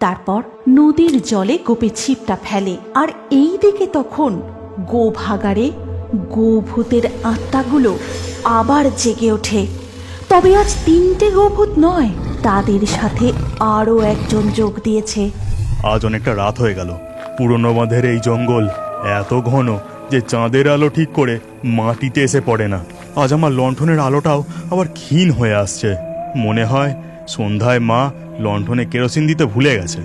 তারপর নদীর জলে গোপে ছিপটা ফেলে। আর এই দিকে তখন গো ভাগাড়ে গোভূতের আত্মাগুলো আবার জেগে ওঠে। তবে আজ তিনটে গোভূত নয়, তাদের সাথে আরও একজন যোগ দিয়েছে। আজ অনেকটা রাত হয়ে গেল। পুরনো বাঁধের এই জঙ্গল এত ঘন যে চাঁদের আলো ঠিক করে মাটিতে এসে পড়ে না। আজ আমার লণ্ঠনের আলোটাও আবার ক্ষীণ হয়ে আসছে। মনে হয় সন্ধ্যায় মা লণ্ঠনে কেরোসিন দিতে ভুলে গেছে।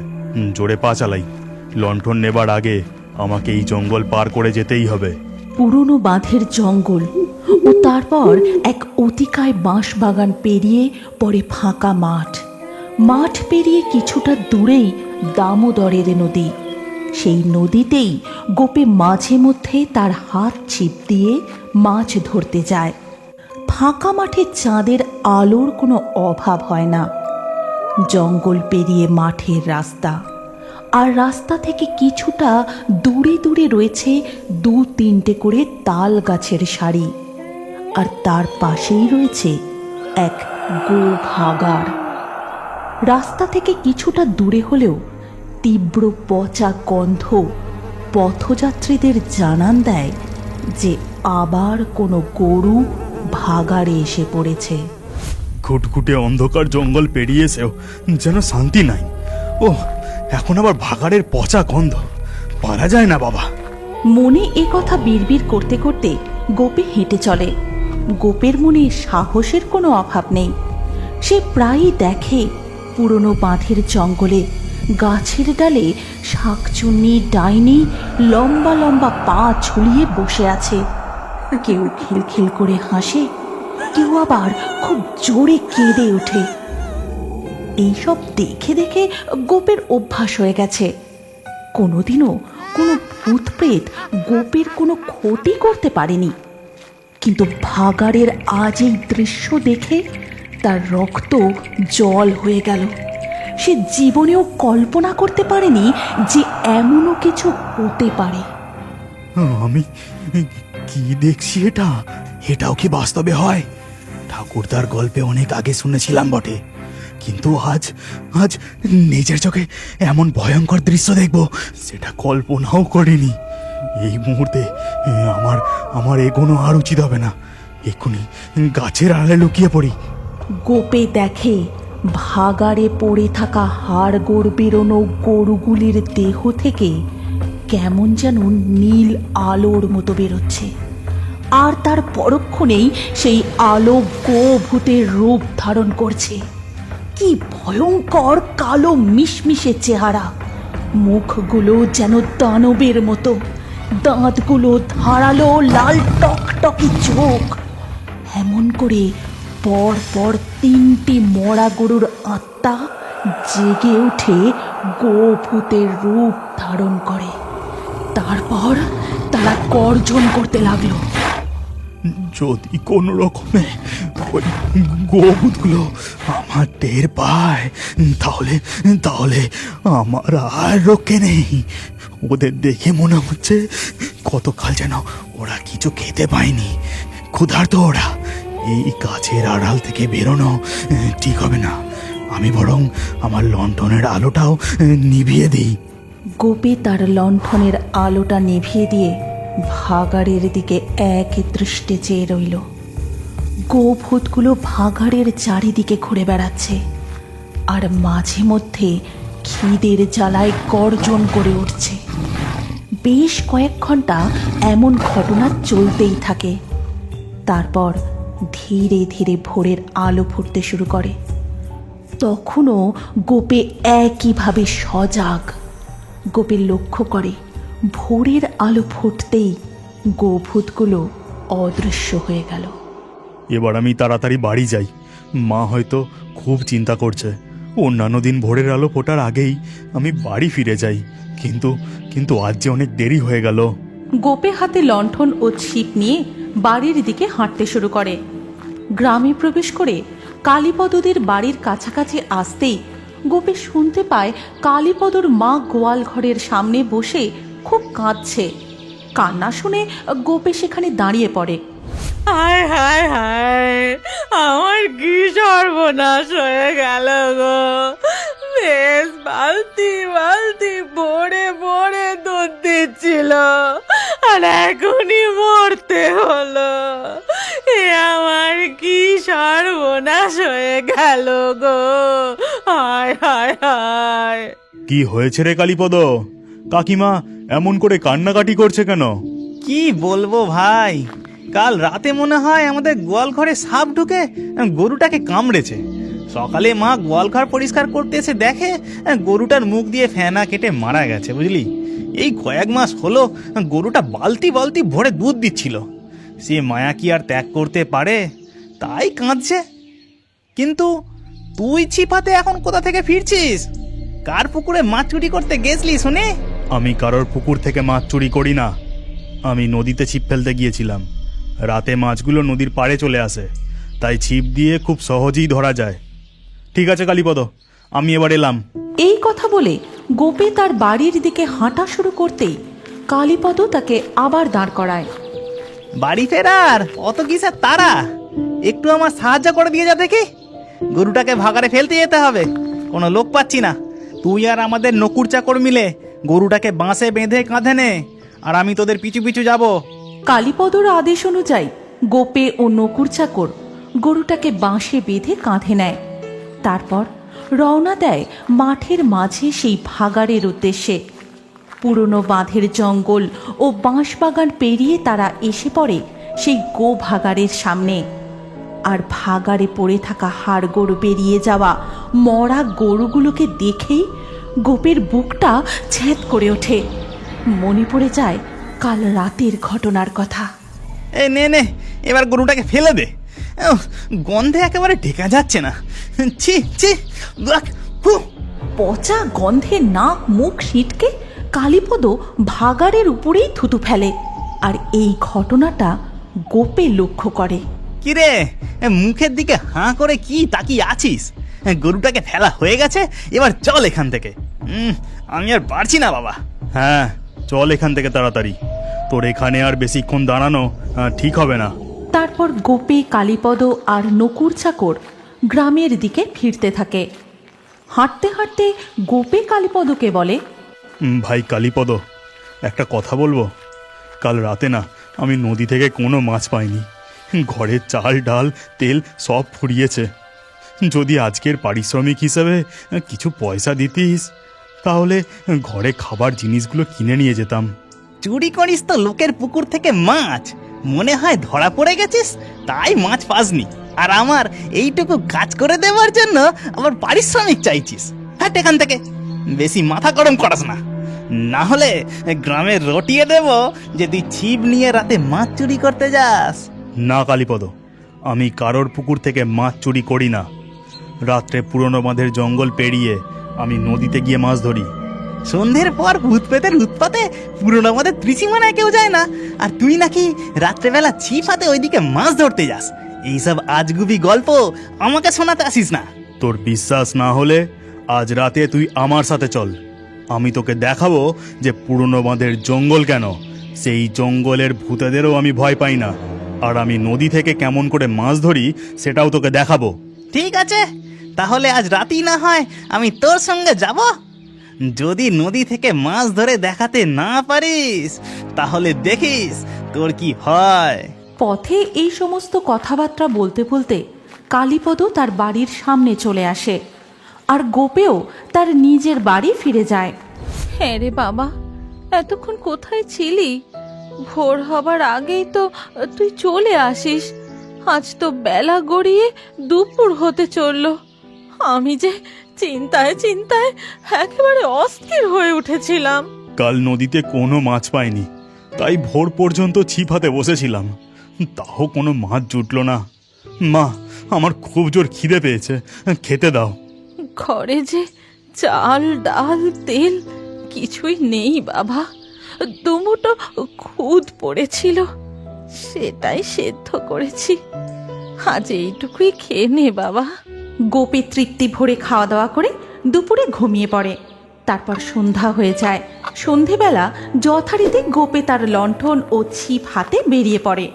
জোরে পা চালাই। লণ্ঠন নেবার আগে আমাকে এই জঙ্গল পার করে যেতেই হবে। পুরনো বাঁধের জঙ্গল ও তারপর এক অতিকায় বাঁশ বাগান পেরিয়ে পরে ফাঁকা মাঠ। মাঠ পেরিয়ে কিছুটা দূরেই দামোদরের নদী। সেই নদীতেই গোপে মাঝে মধ্যে তার হাত ছিপ দিয়ে মাছ ধরতে যায়। ফাঁকা মাঠে চাঁদের আলোর কোনো অভাব হয় না। জঙ্গল পেরিয়ে মাঠের রাস্তা। আর রাস্তা থেকে কিছুটা দূরে দূরে রয়েছে দু তিনটে করে তাল গাছের সারি। আর তার পাশেই রয়েছে এক গো ভাগাড় রাস্তা থেকে কিছুটা দূরে হলেও তীব্র পচা গন্ধ পথযাত্রীদের জানান দেয় যে আবার কোনো গরু ভাগাড়ে এসে পড়েছে। খুটখুটে অন্ধকার জঙ্গল পেরিয়ে এসেও যেন শান্তি নাই। ও এখন আবার ভাগাড়ের পচা গন্ধ। পারা যায় না বাবা। মনে এ কথা বিড়বিড় করতে করতে গোপে হেঁটে চলে। গোপের মনে সাহসের কোনো অভাব নেই। সে প্রায়ই দেখে পুরনো বাঁধের জঙ্গলে গাছের ডালে শাকচুন্নি ডাইনি লম্বা লম্বা পা ঝুলিয়ে বসে আছে। কেউ খিলখিল করে হাসে, কেউ আবার খুব জোরে কেঁদে ওঠে। এইসব দেখে দেখে গোপের অভ্যাস হয়ে গেছে। কোনোদিনও কোনো ভূত প্রেত গোপের কোনো ক্ষতি করতে পারেনি। কিন্তু ভাগাড়ের আজ এই দৃশ্য দেখে তার রক্ত জল হয়ে গেল। সে জীবনেও কল্পনা করতে পারেনি যে এমনও কিছু হতে পারে। আমি কি দেখছি এটা? এটাও কি বাস্তবে হয়? ঠাকুরদার গল্পে অনেক আগে শুনেছিলাম বটে। কিন্তু আজ আজ নিজের চোখে এমন ভয়ঙ্কর দৃশ্য দেখব, সেটা কল্পনাও করিনি। এই মুহূর্তে আমার আমার এগোনো আর উচিত হবে না। এক্ষুনি গাছের আড়ালে লুকিয়ে পড়ি। গোপে দেখে ভাগাড়ে পড়ে থাকা হাড় গোড় বেরোনো গরুগুলির দেহ থেকে কেমন যেন নীল আলোর মতো বেরোচ্ছে। আর তার পরক্ষণেই সেই আলো গো ভূতের রূপ ধারণ করছে। কি ভয়ঙ্কর কালো মিশমিশে চেহারা। মুখগুলো যেন দানবের মতো। দাঁতগুলো ধারালো লাল টকটকি চোখ। এমন করে পর পর তিনটি মরা গরুর আত্মা জেগে উঠে গোভূতের রূপ ধারণ করে। তারপর তারা গর্জন করতে লাগল। যদি কোনো রকমে ওই গোভূতগুলো আমার টের পায়, তাহলে তাহলে আমার আর রক্ষে নেই। ওদের দেখে মনে হচ্ছে কতকাল যেন ওরা কিছু খেতে পায়নি। ক্ষুধার্ত ওরা। এই গাছের আড়াল থেকে বেরোনো ঠিক হবে না। আমি বরং আমার লণ্ঠনের আলোটাও নিভিয়ে দিই। গোপে তার লণ্ঠনের আলোটা নিভিয়ে দিয়ে ভাগাড়ের দিকে এক দৃষ্টে চেয়ে রইল। গোভূতগুলো ভাগাড়ের চারিদিকে ঘুরে বেড়াচ্ছে আর মাঝে মধ্যে খিদের জ্বালায় গর্জন করে উঠছে। বেশ কয়েক ঘণ্টা এমন ঘটনা চলতেই থাকে। তারপর ধীরে ধীরে ভোরের আলো ফুটতে শুরু করে। তখনও গোপে একইভাবে সজাগ। গোপে লক্ষ্য করে। ভোরের আলো ফুটতেই গোভূতগুলো অদৃশ্য হয়ে গেল। এবার আমি তাড়াতাড়ি বাড়ি যাই। মা হয়তো খুব চিন্তা করছে। অন্যান্য দিন ভোরের আলো ফোটার আগেই আমি বাড়ি ফিরে যাই। কিন্তু কিন্তু আজ যে অনেক দেরি হয়ে গেল। গোপে হাতে লণ্ঠন ও ছিপ নিয়ে বাড়ির দিকে হাঁটতে শুরু করে। গ্রামে প্রবেশ করে কালীপদদের বাড়ির কাছাকাছি আসতেই গোপে শুনতে পায় কালীপদর মা গোয়াল ঘরের সামনে বসে খুব কাঁদছে। কান্না শুনে গোপে সেখানে দাঁড়িয়ে পড়ে। হায় হায় হায়, আমার কি সর্বনাশ হয়ে গেল গো। শেষ বালতি বালতি, ভরে ভরে দুধ দিচ্ছিল, আর এখনই মরতে হলো। এ আমার কি সর্বনাশ হয়ে গেল গো? হায় হায় হায়। কি হয়েছে রে কালীপদ? কাকিমা এমন করে কান্নাকাটি করছে কেন? কি বলব ভাই? কাল রাতে মনে হয় আমাদের গোয়াল ঘরে সাপ ঢুকে গরুটাকে কামড়েছে। সকালে মা গোয়ালঘর পরিষ্কার করতে এসে দেখে গরুটার মুখ দিয়ে ফেনা কেটে মারা গেছে বুঝলি? এই কয়েক মাস হলো গরুটা বালতি বালতি ভরে দুধ দিচ্ছিল। সে মায়া কি আর ত্যাগ করতে পারে? তাই কাঁদছে। কিন্তু তুই ছিপাতে এখন কোথা থেকে ফিরছিস? কার পুকুরে মাছ চুরি করতে গেছলি শুনে? আমি কারোর পুকুর থেকে মাছ চুরি করি না। আমি নদীতে ছিপ ফেলতে গিয়েছিলাম। রাতে মাছগুলো নদীর পাড়ে চলে আসে। তাই ছিপ দিয়ে খুব সহজেই ধরা যায়। ঠিক আছে কালীপদ আমি এবার এলাম। এই কথা বলে গোপে তার বাড়ির দিকে হাঁটা শুরু করতেই কালীপদ তাকে আবার দাঁড় করায়। বাড়ি ফেরার? অত কিসের তারা? একটু আমার সাহায্য করে দিয়ে যা দেখি। গরুটাকে ভাগারে ফেলতে যেতে হবে। কোনো লোক পাচ্ছি না। তুই আর আমাদের নকুর চাকর মিলে গরুটাকে বাঁশে বেঁধে কাঁধে নে, আর আমি তোদের পিছু পিছু যাব। কালীপদর আদেশ অনুযায়ী গোপে ও নকুর চাকর গরুটাকে বাঁশে বেঁধে কাঁধে নেয়। তারপর রওনা দেয় মাঠের মাঝে সেই ভাগাড়ের উদ্দেশ্যে। পুরনো বাঁধের জঙ্গল ও বাঁশবাগান পেরিয়ে তারা এসে পড়ে সেই গো ভাগাড়ের সামনে। আর ভাগাড়ে পড়ে থাকা হাড় গরু বেরিয়ে যাওয়া মরা গরুগুলোকে দেখেই গোপের বুকটা ছ্যাদ করে ওঠে। মনে পড়ে যায় কাল রাতের ঘটনার কথা। এই নে নে এবার গরুটাকে ফেলে দে। গন্ধে একেবারে ঢেকা যাচ্ছে না। ছি ছি পচা গন্ধে নাক মুখ ছিটকে কালীপদ ভাগাড়ের উপরেই থুতু ফেলে আর এই ঘটনাটা গোপে লক্ষ্য করে। কিরে মুখের দিকে হাঁ করে কি তাকিয়ে আছিস? গরুটাকে ফেলা হয়ে গেছে এবার চল এখান থেকে। আমি আর পারছি না বাবা। হ্যাঁ চল এখান থেকে তাড়াতাড়ি। তোর এখানে আর বেশিক্ষণ দাঁড়ানো ঠিক হবে না। তারপর গোপে কালীপদ আর নকুর চাকর গ্রামের দিকে ফিরতে থাকে। হাঁটতে হাঁটতে গোপে কালীপদকে বলে ভাই কালীপদ, একটা কথা বলব? কাল রাতে না, আমি নদী থেকে কোনো মাছ পাইনি। ঘরের চাল, ডাল, তেল সব ফুরিয়েছে। যদি আজকের পারিশ্রমিক হিসেবে কিছু পয়সা দিতিস, তাহলে ঘরে খাবার জিনিসগুলো কিনে নিয়ে যেতাম। চুরি করিস তো লোকের পুকুর থেকে মাছ। মনে হয় ধরা পড়ে গেছিস, তাই মাছ পাসনি। আর আমার এইটুকু কাজ করে দেওয়ার জন্য আমার পারিশ্রমিক চাইছিস। হ্যাঁ এখান থেকে। বেশি মাথা গরম করাস না। না হলে গ্রামে রটিয়ে দেব যে তুই ছিপ নিয়ে রাতে মাছ চুরি করতে যাস। না কালীপদ আমি কারোর পুকুর থেকে মাছ চুরি করি না। রাত্রে পুরনো বাঁধের জঙ্গল পেরিয়ে আমি নদীতে গিয়ে মাছ ধরি। সন্ধ্যের পর ভূত পেতের উৎপাতে পুরোনো আমাদের ত্রিসীমানায় কেউ যায় না। আর তুই নাকি রাত্রেবেলা ছিপ হাতে ওইদিকে মাছ ধরতে যাস। এইসব আজগুবি গল্প আমাকে শোনাতে আসিস না। তোর বিশ্বাস না হলে আজ রাতে তুই আমার সাথে চল। আমি তোকে দেখাবো যে পুরনো বাঁধের জঙ্গল কেন। সেই জঙ্গলের ভূতেদেরও আমি ভয় পাই না। আর আমি নদী থেকে কেমন করে মাছ ধরি সেটাও তোকে দেখাবো। ঠিক আছে। তাহলে আজ রাতেই না হয় আমি তোর সঙ্গে যাব। যদি নদী থেকে মাছ ধরে দেখাতে না পারিস তাহলে দেখিস তোর কি হয়। পথে এই সমস্ত কথাবার্তা বলতে বলতে কালীপদ তার বাড়ির সামনে চলে আসে। আর গোপেও তার নিজের বাড়ি ফিরে যায়। হ্যাঁ রে বাবা এতক্ষণ কোথায় ছিলি? ভোর হবার আগেই তো তুই চলে আসিস। আজ তো বেলা গড়িয়ে দুপুর হতে চলল। আমি যে চিন্তায় চিন্তায় একেবারে অস্থির হয়ে উঠেছিলাম। কাল নদীতে কোনো মাছ পাইনি তাই ভোর পর্যন্ত ছিপাতে বসেছিলাম। তাও কোনো মাছ জুটলো না। মা আমার খুব জোর খিদে পেয়েছে খেতে দাও। ঘরে যে চাল ডাল তেল কিছুই নেই বাবা। দুমুটো খুদ পড়েছিল সেটাই সেদ্ধ করেছি। আজ এইটুকুই খেয়ে নে বাবা। গোপে তৃপ্তি ভরে খাওয়া দাওয়া করে দুপুরে ঘুমিয়ে পড়ে। তারপর সন্ধ্যা হয়ে যায়। সন্ধেবেলা যথারীতি গোপে তার লণ্ঠন ও ছিপ হাতে বেরিয়ে পড়ে।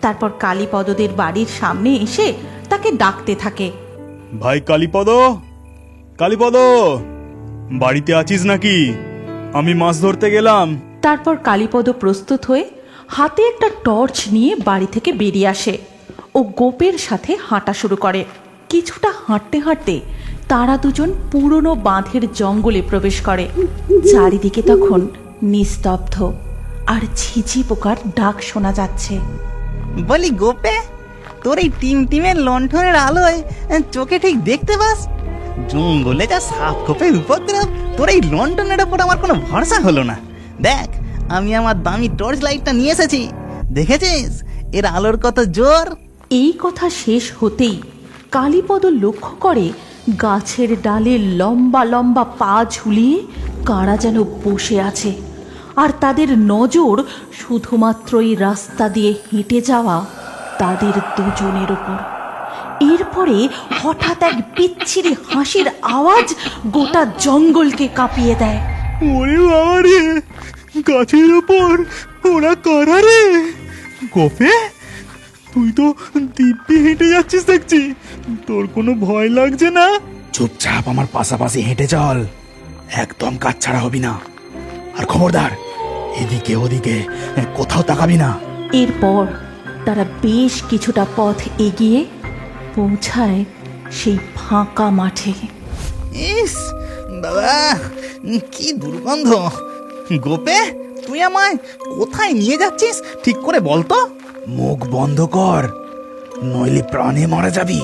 তারপর কালীপদদের বাড়ির সামনে এসে তাকে ডাকতে থাকে। ভাই কালীপদ! কালীপদ বাড়িতে আছিস নাকি? আমি মাছ ধরতে গেলাম। তারপর কালীপদ প্রস্তুত হয়ে হাতে একটা টর্চ নিয়ে বাড়ি থেকে বেরিয়ে আসে ও গোপের সাথে হাঁটা শুরু করে। কিছুটা হাঁটতে হাঁটতে তারা দুজন পুরনো বাঁধের জঙ্গলে প্রবেশ করে। চারিদিকে তখন নিস্তব্ধ আর ঝিঝি পোকার ডাক শোনা যাচ্ছে। বলি গোপে তোর এই টিম টিমের লণ্ঠনের আলোয় চোখে ঠিক দেখতে পাস? জঙ্গলে যা সাপ খোপের উপদ্রব, তোর এই লণ্ঠনের ওপর আমার কোনো ভরসা হলো না। দেখ, আমি আমার দামি টর্চ লাইটটা নিয়ে এসেছি। দেখেছিস? এর আলোর কত জোর। এই কথা শেষ হতেই কালীপদ লক্ষ্য করে গাছের ডালে লম্বা লম্বা পা ঝুলিয়ে কারা যেন বসে আছে। আর তাদের নজর শুধুমাত্র এই রাস্তা দিয়ে হেঁটে যাওয়া তাদের দুজনের ওপর এরপরে হঠাৎ এক বিচ্ছিরি হাসির আওয়াজ গোটা জঙ্গলকে কাঁপিয়ে দেয়। ওরে বাবা রে গাছের ওপর ওরা কারা রে? গোপে তুই তো দিব্যি হেঁটে যাচ্ছিস দেখছি। তোর কোনো ভয় লাগছে না? চুপচাপ আমার পাশাপাশি হেঁটে চল। একদম কাজ ছাড়া হবি না। আর খবরদার এদিকে ওদিকে কোথাও তাকাবি না। এরপর তারা বেশ কিছুটা পথ এগিয়ে পৌঁছায় সেই ফাঁকা মাঠে। ইস বাবা কি দুর্গন্ধ। গোপে তুই আমায় কোথায় নিয়ে যাচ্ছিস? ঠিক করে বলতো মুখ বন্ধ কর নইলে প্রাণে মারা যাবি।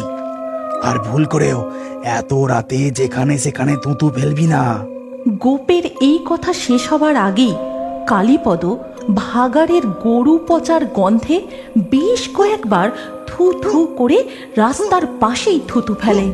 আর ভুল করেও এত রাতে যেখানে সেখানে তুতু ফেলবি না। গোপের এই কথা শেষ হবার আগেই কালীপদ ভাগাড়ের গরু পচার গন্ধে বেশ কয়েকবার থু থু করে রাস্তার পাশেই থুতু ফেলে।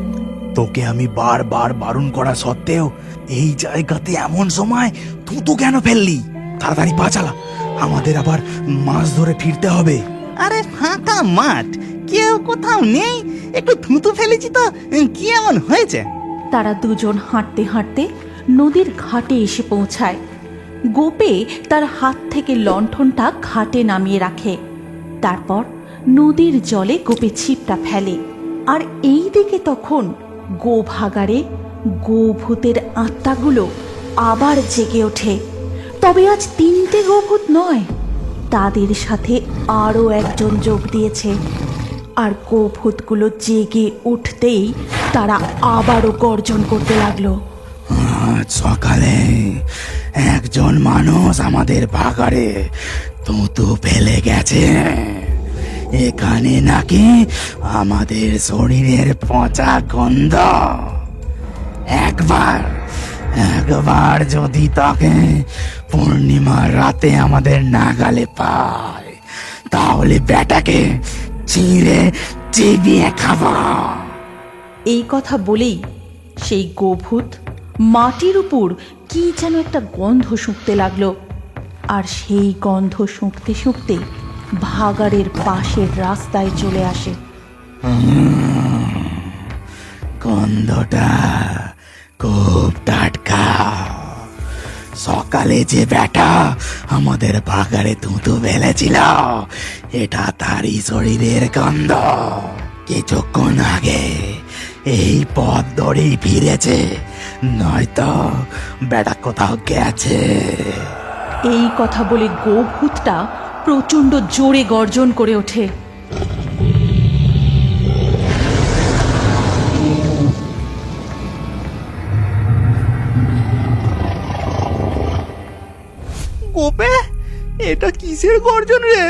তোকে আমি বারবার বারণ করা সত্ত্বেও এই জায়গাতে এমন সময় থুতু কেন ফেললি? তাড়াতাড়ি পা চালা। আমাদের আবার মাছ ধরে ফিরতে হবে। আরে ফাঁকা মাঠ কেউ কোথাও নেই। একটু থুতু ফেলেছি তো কি এমন হয়েছে? তারা দুজন হাঁটতে হাঁটতে নদীর ঘাটে এসে পৌঁছায়। গোপে তার হাত থেকে লণ্ঠনটা ঘাটে নামিয়ে রাখে। তারপর নদীর জলে গোপে ছিপটা ফেলে। আর এই দিকে তখন গো ভাগাড়ে গো ভূতের আত্মাগুলো আবার জেগে ওঠে। তবে আজ তিনটে গোভূত নয়, তাদের সাথে আরও একজন যোগ দিয়েছে। আর গোভূতগুলো জেগে উঠতেই তারা আবারও গর্জন করতে লাগল। আজ সকালে একজন মানুষ আমাদের বাগারে তুতু ফেলে গেছে। এখানে নাকি আমাদের শরীরের পচা গন্ধ। একবার একবার যদি তাকে পূর্ণিমার রাতে আমাদের নাগালে পায়, তাহলে বেটাকে চিড়ে চিবিয়ে খাব এই কথা বলেই সেই গোভূত মাটির উপর কি যেন একটা গন্ধ শুঁকতে লাগল। আর সেই গন্ধ শুঁকতে শুঁকতে ভাগাড়ের পাশের রাস্তায় চলে আসে। গন্ধটা খুব টাটকা। সকালে যে ব্যাটা আমাদের বাগারে তুঁতু ফেলেছিল এটা তারই শরীরের গন্ধ। কিছুক্ষণ আগে এই পথ ধরেই ফিরেছে নয়তো বেটা কোথাও গেছে। এই কথা বলে গোভূতটা প্রচণ্ড জোরে গর্জন করে ওঠে। গোপে এটা কিসের গর্জন রে?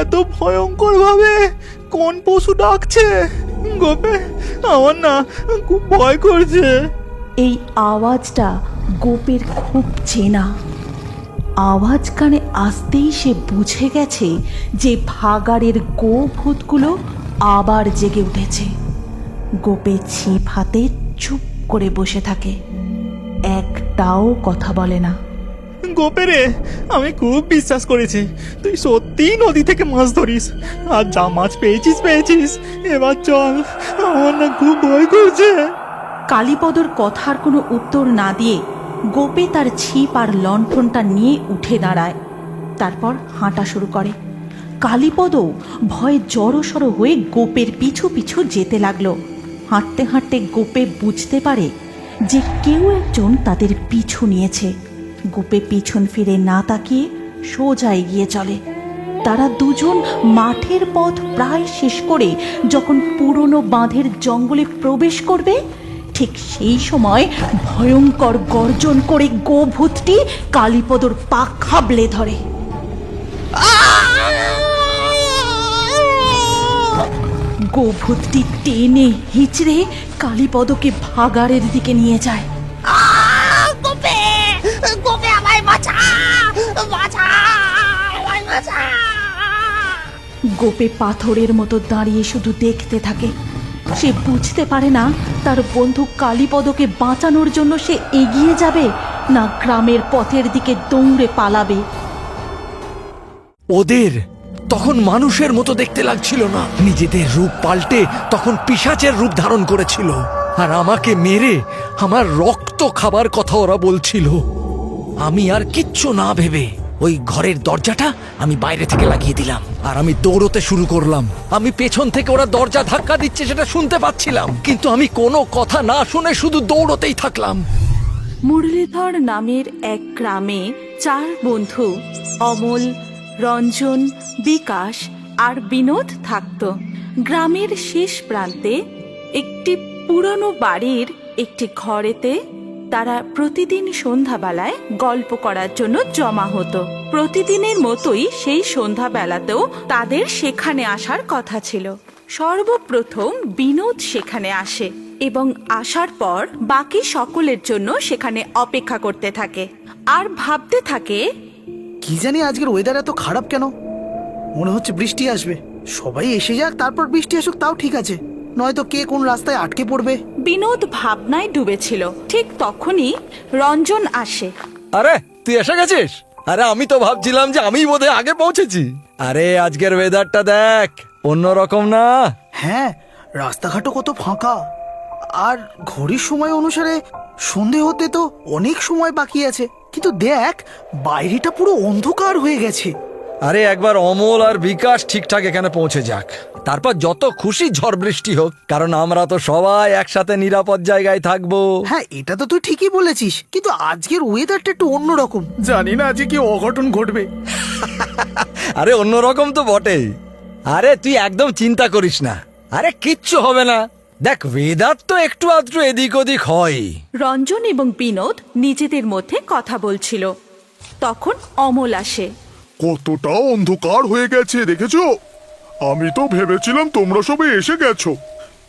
এত ভয়ঙ্কর ভাবে কোন পশু ডাকছে? গোপে আমার না খুব ভয় করছে। এই আওয়াজটা গোপের খুব চেনা। আওয়াজ কানে আসতেই সে বুঝে গেছে যে ভাগাড়ের গো ভূতগুলো আবার জেগে উঠেছে। গোপে ছিপ হাতে চুপ করে বসে থাকে। একটাও কথা বলে না। গোপে রে আমি খুব বিশ্বাস করেছি। তুই সত্যিই নদী থেকে মাছ ধরিস। আর যা মাছ পেয়েছিস পেয়েছিস। এবার চল আমার না খুব ভয় করছে। কালীপদর কথার কোনো উত্তর না দিয়ে গোপে তার ছিপ আর লণ্ঠনটা নিয়ে উঠে দাঁড়ায়। তারপর হাঁটা শুরু করে। কালীপদও ভয়ে জড়সড় হয়ে গোপের পিছু পিছু যেতে লাগল। হাঁটতে হাঁটতে গোপে বুঝতে পারে যে কেউ একজন তাদের পিছু নিয়েছে। গোপে পিছন ফিরে না তাকিয়ে সোজা এগিয়ে চলে। তারা দুজন মাঠের পথ প্রায় শেষ করে যখন পুরনো বাঁধের জঙ্গলে প্রবেশ করবে ঠিক সেই সময় ভয়ঙ্কর গর্জন করে গোভূতটি কালীপদর পা খাবলে ধরে। গোভূতটি টেনে হিচড়ে কালীপদকে ভাগাড়ের দিকে নিয়ে যায়। গোপে পাথরের মতো দাঁড়িয়ে শুধু দেখতে থাকে। সে বুঝতে পারে না তার বন্ধু কালীপদকে বাঁচানোর জন্য সে এগিয়ে যাবে না গ্রামের পথের দিকে দৌড়ে পালাবে। ওদের তখন মানুষের মতো দেখতে লাগছিল না। নিজেদের রূপ পাল্টে তখন পিশাচের রূপ ধারণ করেছিল। আর আমাকে মেরে আমার রক্ত খাবার কথা ওরা বলছিল। আমি আর কিচ্ছু না ভেবে ওই ঘরের দরজাটা আমি বাইরে থেকে লাগিয়ে দিলাম। আর আমি দৌড়তে শুরু করলাম। আমি পেছন থেকে ওরা দরজা ধাক্কা দিচ্ছে সেটা শুনতে পাচ্ছিলাম। কিন্তু আমি কোনো কথা না শুনে শুধু দৌড়তেই থাকলাম। মুরলীধর নামের এক গ্রামে চার বন্ধু, অমল, রঞ্জন, বিকাশ আর বিনোদ থাকত। গ্রামের শেষ প্রান্তে একটি পুরনো বাড়ির একটি ঘরেতে তারা প্রতিদিন সন্ধ্যাবেলায় গল্প করার জন্য জমা হতো। প্রতিদিনের মতোই সেই সন্ধ্যাবেলাতেও তাদের সেখানে আসার কথা ছিল। সর্বপ্রথম বিনোদ সেখানে আসে এবং আসার পর বাকি সকলের জন্য সেখানে অপেক্ষা করতে থাকে। আর ভাবতে থাকে, কি জানি আজকের ওয়েদার এত খারাপ কেন? মনে হচ্ছে বৃষ্টি আসবে। সবাই এসে যাক, তারপর বৃষ্টি আসুক, তাও ঠিক আছে। নয়তো কে কোন রাস্তায় আটকে পড়বে? বিনোদ ভাবনায় ডুবেছিল। ঠিক তখনই রঞ্জন আসে। আরে তুই এসে গেছিস? আরে আমি তো ভাবছিলাম যে আমি বোধহয় আগে পৌঁছেছি। আরে আজকের ওয়েদারটা দেখ অন্য রকম না? হ্যাঁ রাস্তাঘাটও কত ফাঁকা। আর ঘড়ির সময় অনুসারে সন্ধে হতে তো অনেক সময় বাকি আছে। কিন্তু দেখ বাইরেটা পুরো অন্ধকার হয়ে গেছে। আরে একবার অমল আর বিকাশ ঠিকঠাক এখানে পৌঁছে যাক। তারপর যত খুশি ঝড় বৃষ্টি হোক কারণ আমরা তো সবাই একসাথে নিরাপদ জায়গায় থাকব। হ্যাঁ এটা তো তুই ঠিকই বলেছিস কিন্তু আজকের ওয়েদারটা একটু অন্যরকম। জানি না আজকে কি অঘটন ঘটবে। আরে অন্যরকম তো বটেই। আরে তুই একদম চিন্তা করিস না। আরে কিচ্ছু হবে না। দেখ ওয়েদার তো একটু আধটু এদিক ওদিক হয় রঞ্জন এবং বিনোদ নিজেদের মধ্যে কথা বলছিল। তখন অমল আসে। কতটা অন্ধকার হয়ে গেছে দেখেছ? আমি তো ভেবেছিলাম তোমরা সবে এসে গেছো।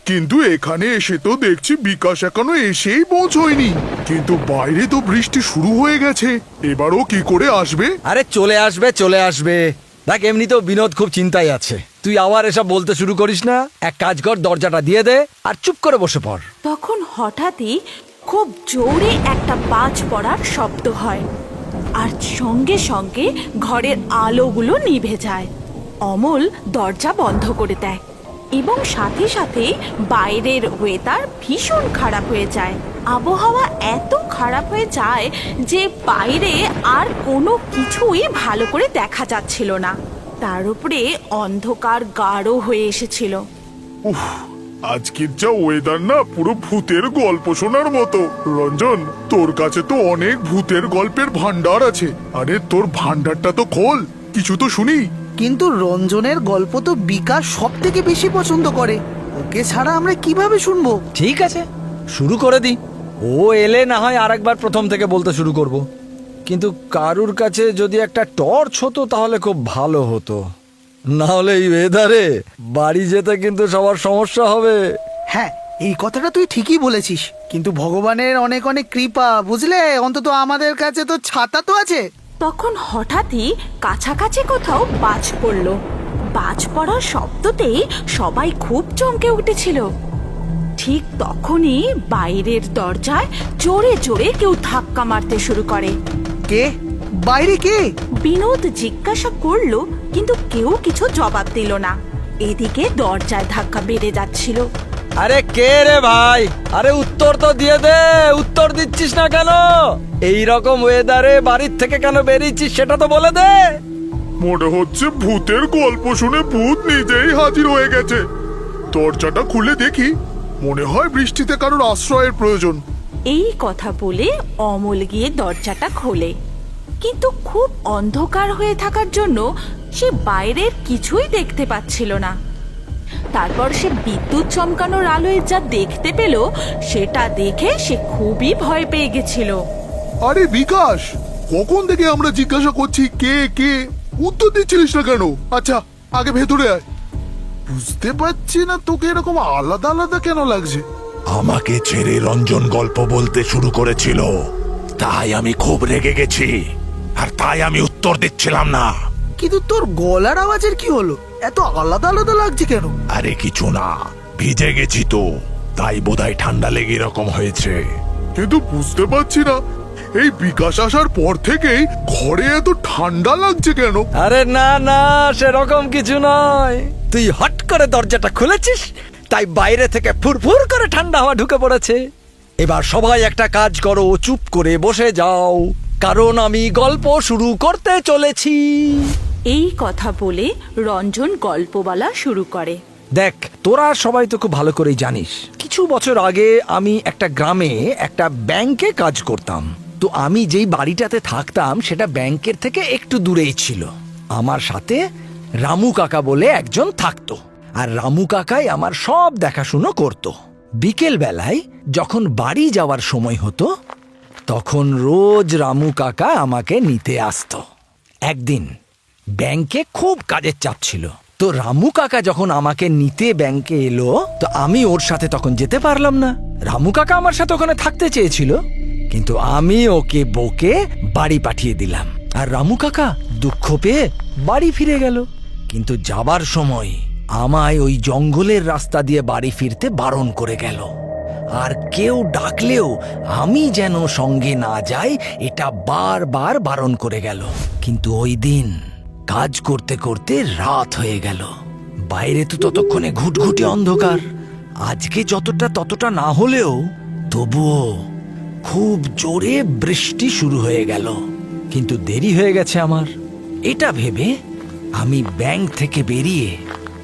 কিন্তু এখানে এসে তো দেখছি বিকাশ এখনও এসেই পৌঁছয়নি। কিন্তু বাইরে তো বৃষ্টি শুরু হয়ে গেছে। এবারও কি করে আসবে? আরে চলে আসবে চলে আসবে। দেখ এমনিতেও বিনোদ খুব চিন্তায় আছে। তুই আবার এসব বলতে শুরু করিস না? এক কাজ কর দরজাটা দিয়ে দে আর চুপ করে বসে পড়। তখন হঠাৎই খুব জোরে একটা বাজ পড়ার শব্দ হয়। আর সঙ্গে সঙ্গে ঘরের আলোগুলো নিভে যায়। অমল দরজা বন্ধ করে দেয় এবং সাথে সাথে বাইরের ওয়েদার ভীষণ খারাপ হয়ে যায়। আবহাওয়া এত খারাপ হয়ে যায় যে বাইরে আর কোনো কিছুই ভালো করে দেখা যাচ্ছিল না। তার উপরে অন্ধকার গাঢ় হয়ে এসেছিল। উফ আজকের যা ওয়েদার না পুরো ভূতের গল্প শোনার মতো। রঞ্জন তোর কাছে তো অনেক ভূতের গল্পের ভান্ডার আছে। আরে তোর ভান্ডারটা তো খোল কিছু তো শুনি। কিন্তু রঞ্জনের গল্প তো বিকাশ সব থেকে বেশি পছন্দ করে। ওকে ছাড়া আমরা কীভাবে শুনব? ঠিক আছে শুরু করে দি ও এলে না হয় আরেকবার প্রথম থেকে বলতে শুরু করব। কিন্তু কারুর কাছে যদি একটা টর্চ হতো তাহলে খুব ভালো হতো। না হলে এই ওয়েদারে বাড়ি যেতে কিন্তু সবার সমস্যা হবে। হ্যাঁ এই কথাটা তুই ঠিকই বলেছিস কিন্তু ভগবানের অনেক অনেক কৃপা বুঝলে? অন্তত আমাদের কাছে তো ছাতা তো আছে। তখন হঠাৎই কাছাকাছি কোথাও বাজ পড়ল। বাজ পড়ার শব্দতেই সবাই খুব চমকে উঠেছিল। ঠিক তখনই বাইরের দরজায় জোরে জোরে কেউ ধাক্কা মারতে শুরু করে। কে? বাইরে কে? বিনোদ জিজ্ঞাসা করল কিন্তু কেউ কিছু জবাব দিল না। এদিকে দরজায় ধাক্কা বেড়ে যাচ্ছিল। আরে কে রে ভাই? আরে উত্তর তো দিয়ে দে উত্তর দিচ্ছিস না কেন? এই রকম ওয়েদারে বাড়ির থেকে কেন বেরিয়েছিস সেটা তো বলে দে। মনে হচ্ছে ভূতের গল্প শুনে ভূত নিজেই হাজির হয়ে গেছে। দরজাটা খুলে দেখি মনে হয় বৃষ্টিতে কারোর আশ্রয়ের প্রয়োজন। এই কথা বলে অমল গিয়ে দরজাটা খোলে। কিন্তু খুব অন্ধকার হয়ে থাকার জন্য সে বাইরের কিছুই দেখতে পাচ্ছিল না। তারপর সে বিদ্যুৎ চমকানোর আলোয় যা দেখতে পেল সেটা দেখে সে খুবই ভয় পেয়ে গেছিল। আরে বিকাশ কখন থেকে আমরা জিজ্ঞাসা করছি কে কে? উত্তর দিচ্ছিলিস না কেন? আচ্ছা আগে ভেতরে আয়। বুঝতে পারছি না তোকে এরকম আলাদা আলাদা কেন লাগছে। আমাকে ছেড়ে রঞ্জন গল্প বলতে শুরু করেছিল। তাই আমি খুব রেগে গেছি। আর তাই আমি উত্তর দিচ্ছিলাম না। কিন্তু তোর গলার আওয়াজের কি হলো? এত আলাদা আলাদা লাগছে কেন? আরে কিছু না ভিজে গেছি তো। তাই বোধহয় ঠান্ডা লেগে এরকম হয়েছে। কিন্তু বুঝতে পারছি না এই বিকাশ আসার পর থেকেই ঘরে এত ঠান্ডা লাগছে কেন? আরে না না সেরকম কিছু নয়। তুই হট করে দরজাটা খুলেছিস তাই বাইরে থেকে ফুরফুর করে ঠান্ডা হাওয়া ঢুকে পড়েছে। এবার সবাই একটা কাজ করো চুপ করে বসে যাও। কারণ আমি গল্প শুরু করতে চলেছি। এই কথা বলে রঞ্জন গল্প বলা শুরু করে। দেখ তোরা সবাই তো খুব ভালো করেই জানিস কিছু বছর আগে আমি একটা গ্রামে একটা ব্যাংকে কাজ করতাম। তো আমি যেই বাড়িটাতে থাকতাম সেটা ব্যাংকের থেকে একটু দূরেই ছিল। আমার সাথে রামু কাকা বলে একজন থাকতো। আর রামু কাকাই আমার সব দেখাশুনো করত। বিকেল বেলায় যখন বাড়ি যাওয়ার সময় হতো তখন রোজ রামু কাকা আমাকে নিতে আসতো। একদিন ব্যাংকে খুব কাজের চাপ ছিল। তো রামু কাকা যখন আমাকে নিতে ব্যাংকে এলো, তো আমি ওর সাথে তখন যেতে পারলাম না। রামু কাকা আমার সাথে ওখানে থাকতে চেয়েছিল, কিন্তু আমি ওকে বকে বাড়ি পাঠিয়ে দিলাম। আর রামু কাকা দুঃখ পেয়ে বাড়ি ফিরে গেল। কিন্তু যাবার সময় আমায় ওই জঙ্গলের রাস্তা দিয়ে বাড়ি ফিরতে বারণ করে গেল। আর কেউ ডাকলেও আমি যেন সঙ্গে না যাই, এটা বারবার বারণ করে গেল। কিন্তু ওই দিন কাজ করতে করতে রাত হয়ে গেল। বাইরে তো ততক্ষণে ঘুটঘুটে অন্ধকার। আজকে যতটা ততটা না হলেও তবুও খুব জোরে বৃষ্টি শুরু হয়ে গেল। কিন্তু দেরি হয়ে গেছে আমার। এটা ভেবে আমি ব্যাংক থেকে বেরিয়ে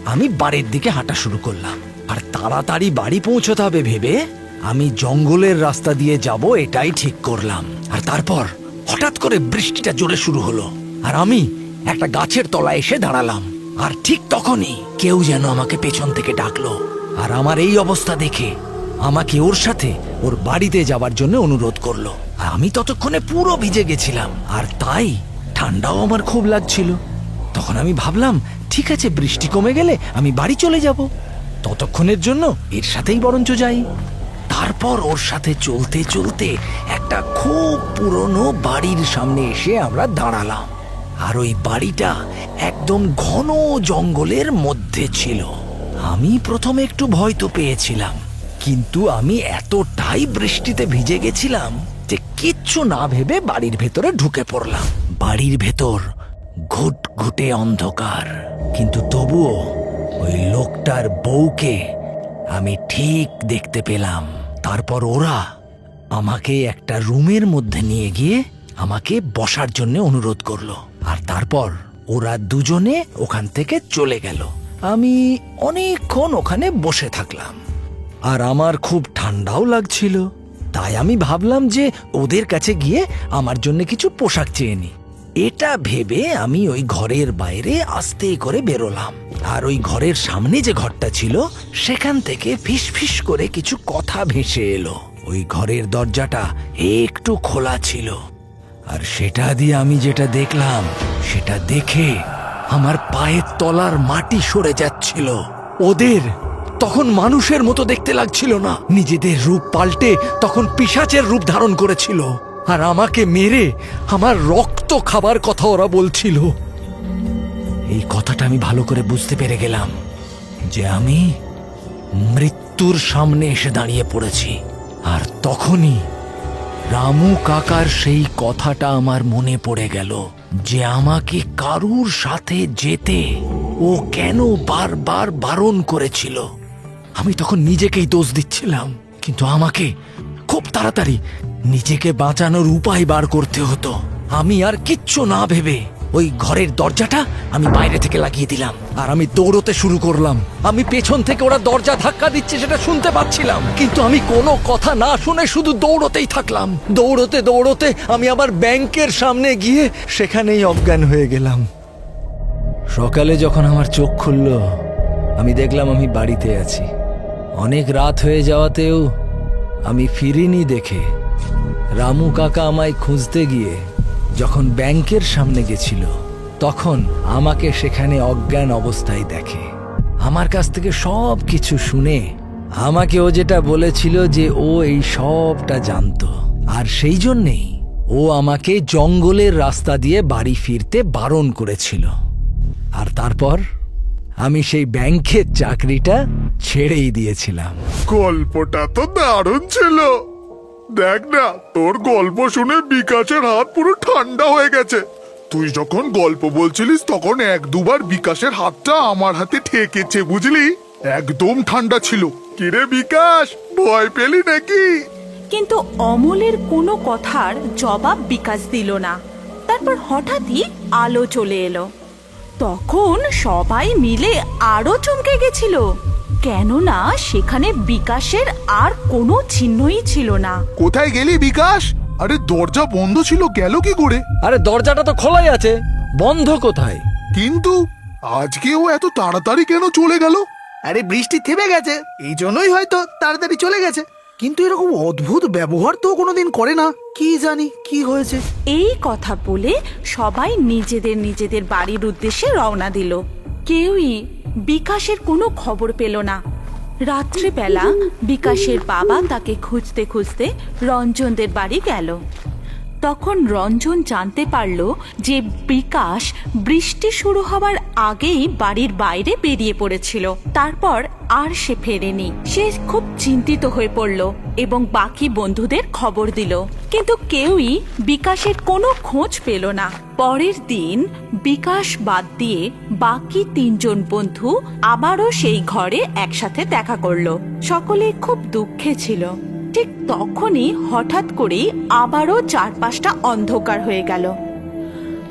আমি বাড়ির দিকে হাঁটা শুরু করলাম। আর তাড়াতাড়ি বাড়ি পৌঁছতে হবে ভেবে আমি জঙ্গলের রাস্তা দিয়ে যাব, এটাই ঠিক করলাম। আর তারপর হঠাৎ করে বৃষ্টিটা জোরে শুরু হলো আর আমি একটা গাছের তলায় এসে দাঁড়ালাম। আর ঠিক তখনই কেউ যেন আমাকে পেছন থেকে ডাকলো আর আমার এই অবস্থা দেখে আমাকে ওর সাথে ওর বাড়িতে যাবার জন্য অনুরোধ করল। আর আমি ততক্ষণে পুরো ভিজে গেছিলাম আর তাই ঠান্ডাও আমার খুব লাগছিল। তখন আমি ভাবলাম, ঠিক আছে, বৃষ্টি কমে গেলে আমি বাড়ি চলে যাব। ততক্ষণের জন্য এর সাথেই বরঞ্চ যাই। তারপর ওর সাথে চলতে চলতে একটা খুব পুরনো বাড়ির সামনে এসে আমরা দাঁড়ালাম। আর ওই বাড়িটা একদম ঘন জঙ্গলের মধ্যে ছিল। আমি প্রথমে একটু ভয় তো পেয়েছিলাম, কিন্তু আমি এতটাই বৃষ্টিতে ভিজে গেছিলাম যে কিচ্ছু না ভেবে বাড়ির ভেতরে ঢুকে পড়লাম। বাড়ির ভেতর ঘুট ঘুটে অন্ধকার, কিন্তু তবুও ওই লোকটার বউকে আমি ঠিক দেখতে পেলাম। তারপর ওরা আমাকে একটা রুমের মধ্যে নিয়ে গিয়ে আমাকে বসার জন্য অনুরোধ করল। আর তারপর ওরা দুজনে ওখান থেকে চলে গেল। আমি অনেকক্ষণ ওখানে বসে থাকলাম। আর আমার খুব ঠান্ডাও লাগছিল। তাই আমি ভাবলাম যে ওদের কাছে গিয়ে আমার জন্য কিছু পোশাক চেয়ে নি। এটা ভেবে আমি ওই ঘরের বাইরে আস্তে করে বেরোলাম। আর ওই ঘরের সামনে যে ঘরটা ছিল, সেখান থেকে ফিস ফিস করে কিছু কথা ভেসে এলো। ওই ঘরের দরজাটা একটু খোলা ছিল। আর সেটা দিয়ে আমি যেটা দেখলাম, সেটা দেখে আমার পায়ের তলার মাটি সরে যাচ্ছিল। ওদের তখন মানুষের মতো দেখতে লাগছিল না। নিজেদের রূপ পাল্টে তখন পিশাচের রূপ ধারণ করেছিল। আর আমাকে মেরে আমার রক্ত খাবার কথা ওরা বলছিল। এই কথাটা আমি ভালো করে বুঝতে পেরে গেলাম যে আমি মৃত্যুর সামনে এসে দাঁড়িয়ে পড়েছি। আর তখনই রামু কাকার সেই কথাটা আমার মনে পড়ে গেল যে আমাকে কারুর সাথে যেতে ও কেন বারবার বারণ করেছিল। আমি তখন নিজেকেই দোষ দিচ্ছিলাম, কিন্তু আমাকে খুব তাড়াতাড়ি নিজেকে বাঁচানোর উপায় বার করতে হতো। আমি আর কিচ্ছু না ভেবে ওই ঘরের দরজাটা আমি বাইরে থেকে লাগিয়ে দিলাম। আর আমি দৌড়তে শুরু করলাম। আমি পেছন থেকে ওরা দরজা ধাক্কা দিচ্ছে সেটা শুনতে পাচ্ছিলাম। কিন্তু আমি কোনো কথা না শুনে শুধু দৌড়তেই থাকলাম। দৌড়তে দৌড়তে আমি আবার ব্যাংকের সামনে গিয়ে সেখানেই অজ্ঞান হয়ে গেলাম। সকালে যখন আমার চোখ খুলল, আমি দেখলাম আমি বাড়িতে আছি। অনেক রাত হয়ে যাওয়াতেও আমি ফিরিনি দেখে। রামু কাকা আমায় খুঁজতে গিয়ে যখন ব্যাংকের সামনে গেছিল, তখন আমাকে সেখানে অজ্ঞান অবস্থায় দেখে। আমার কাছ থেকে সব কিছু শুনে আমাকে ও যেটা বলেছিল যে ও এই সবটা জানতো। আর সেই জন্যেই ও আমাকে জঙ্গলের রাস্তা দিয়ে বাড়ি ফিরতে বারণ করেছিল। আর তারপর আমি সেই ব্যাংকের চাকরিটা ছেড়েই দিয়েছিলাম। গল্পটা তো দারুণ ছিল! দেখ না, তোর গল্প শুনে বিকাশের হাত পুরো ঠান্ডা হয়ে গেছে। তুই যখন গল্প বলছিলিস, তখন এক দুবার বিকাশের হাতটা আমার হাতে ঠেকেছে, বুঝলি? একদম ঠান্ডা ছিল। কিরে বিকাশ, ভয় পেলি নাকি? কিন্তু অমলের কোনো কথার জবাব বিকাশ দিল না। তারপর হঠাৎই আলো চলে এলো। তখন সবাই মিলে আরও চমকে গেছিল। কেননা সেখানে বিকাশের আর কোনো চিহ্নই ছিল না। কোথায় গেলি বিকাশ? আরে দরজা বন্ধ ছিল গেল কি করে? আরে দরজাটা তো খোলাই আছে। বন্ধ কোথায়? কিন্তু আজকেও এত তাড়াতাড়ি কেন চলে গেল? আরে বৃষ্টি থেমে গেছে। এই জন্যই হয়তো তাড়াতাড়ি চলে গেছে। কিন্তু এরকম অদ্ভুত ব্যবহার তো কোনোদিন করে না। কি জানি কি হয়েছে। এই কথা বলে সবাই নিজেদের নিজেদের বাড়ির উদ্দেশ্যে রওনা দিল। কেউই বিকাশের কোনো খবর পেল না। রাত্রিবেলা বিকাশের বাবা তাকে খুঁজতে খুঁজতে রঞ্জনদের বাড়ি গেল। তখন রঞ্জন জানতে পারল যে বিকাশ বৃষ্টি শুরু হওয়ার আগেই বাড়ির বাইরে বেরিয়ে পড়েছিল। তারপর আর সে ফেরেনি। সে খুব চিন্তিত হয়ে পড়ল এবং বাকি বন্ধুদের খবর দিল। কিন্তু কেউই বিকাশের কোনো খোঁজ পেল না। পরের দিন বিকাশ বাদ দিয়ে বাকি তিনজন বন্ধু আবারও সেই ঘরে একসাথে দেখা করল। সকলে খুব দুঃখে ছিল। ঠিক তখনই হঠাৎ করেই আবারও চারপাশটা অন্ধকার হয়ে গেল।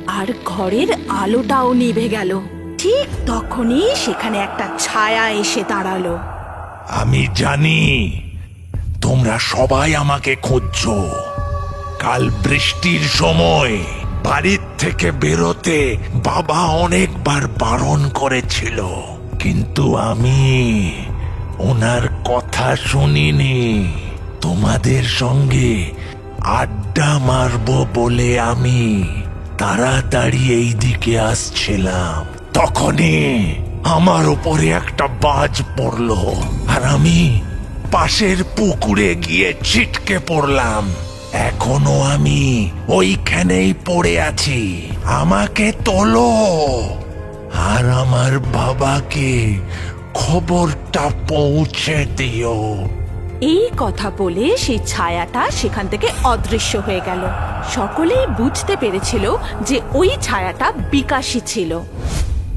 আর ঘরের আলোটাও নিভে গেল। ঠিক তখনই সেখানে একটা ছায়া এসে দাঁড়াল। আমি জানি তোমরা সবাই আমাকে খুঁজছো। কাল বৃষ্টির সময়। বাড়ির থেকে বেরোতে বাবা অনেকবার বারণ করেছিল। কিন্তু আমি ওনার কথা শুনিনি। তোমাদের সঙ্গে আড্ডা মারবো বলে আমি তাড়াতাড়ি এই দিকে আসছিলাম। তখনই আমার উপরে একটা বাজ পড়ল। আর আমি পাশের পুকুরে গিয়ে ছিটকে পড়লাম। এখনও আমি ওইখানেই পড়ে আছি। আমাকে তোলো। আর আমার বাবাকে খবরটা পৌঁছে দিও। এই কথা বলে সেই ছায়াটা সেখান থেকে অদৃশ্য হয়ে গেল। সকলেই বুঝতে পেরেছিল যে ওই ছায়াটা বিকাশী ছিল।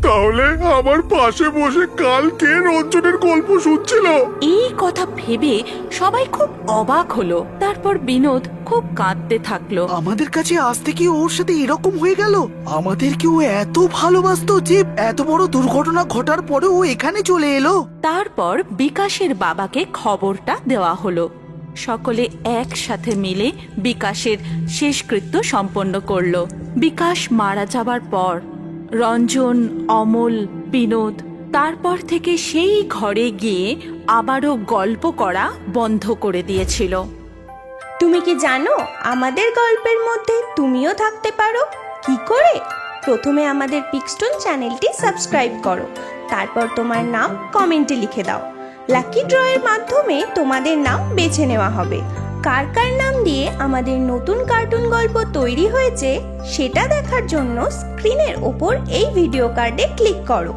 তাহলে আমার পাশে বসে কাল কে রঞ্জনের গল্প শুনছিল? এই কথা ভেবে সবাই খুব অবাক হলো। তারপর বিনোদ খুব কাঁদতে থাকল। আমাদের কাছে আসতে কি ওর সাথে এরকম হয়ে গেল। আমাদেরকে ও এত ভালোবাসতো যে এত বড় দুর্ঘটনা ঘটার পরে ও এখানে চলে এলো। তারপর বিকাশের বাবাকে খবরটা দেওয়া হলো। সকলে একসাথে মিলে বিকাশের শেষকৃত্য সম্পন্ন করল। বিকাশ মারা যাবার পর রঞ্জন, অমল, বিনোদ, তারপর থেকে সেই ঘরে গিয়ে আবারও গল্প করা বন্ধ করে দিয়েছিল। তুমি কি জানো, আমাদের গল্পের মধ্যে তুমিও থাকতে পারো? কি করে? প্রথমে আমাদের পিকস্টোন চ্যানেলটি সাবস্ক্রাইব করো, তারপর তোমার নাম কমেন্টে লিখে দাও। লাকি ড্রয়ের মাধ্যমে তোমাদের নাম বেছে নেওয়া হবে। কার কার নাম দিয়ে আমাদের নতুন কার্টুন গল্প তৈরি হয়েছে, সেটা দেখার জন্য স্ক্রিনের ওপর এই ভিডিও কার্ডে ক্লিক করো।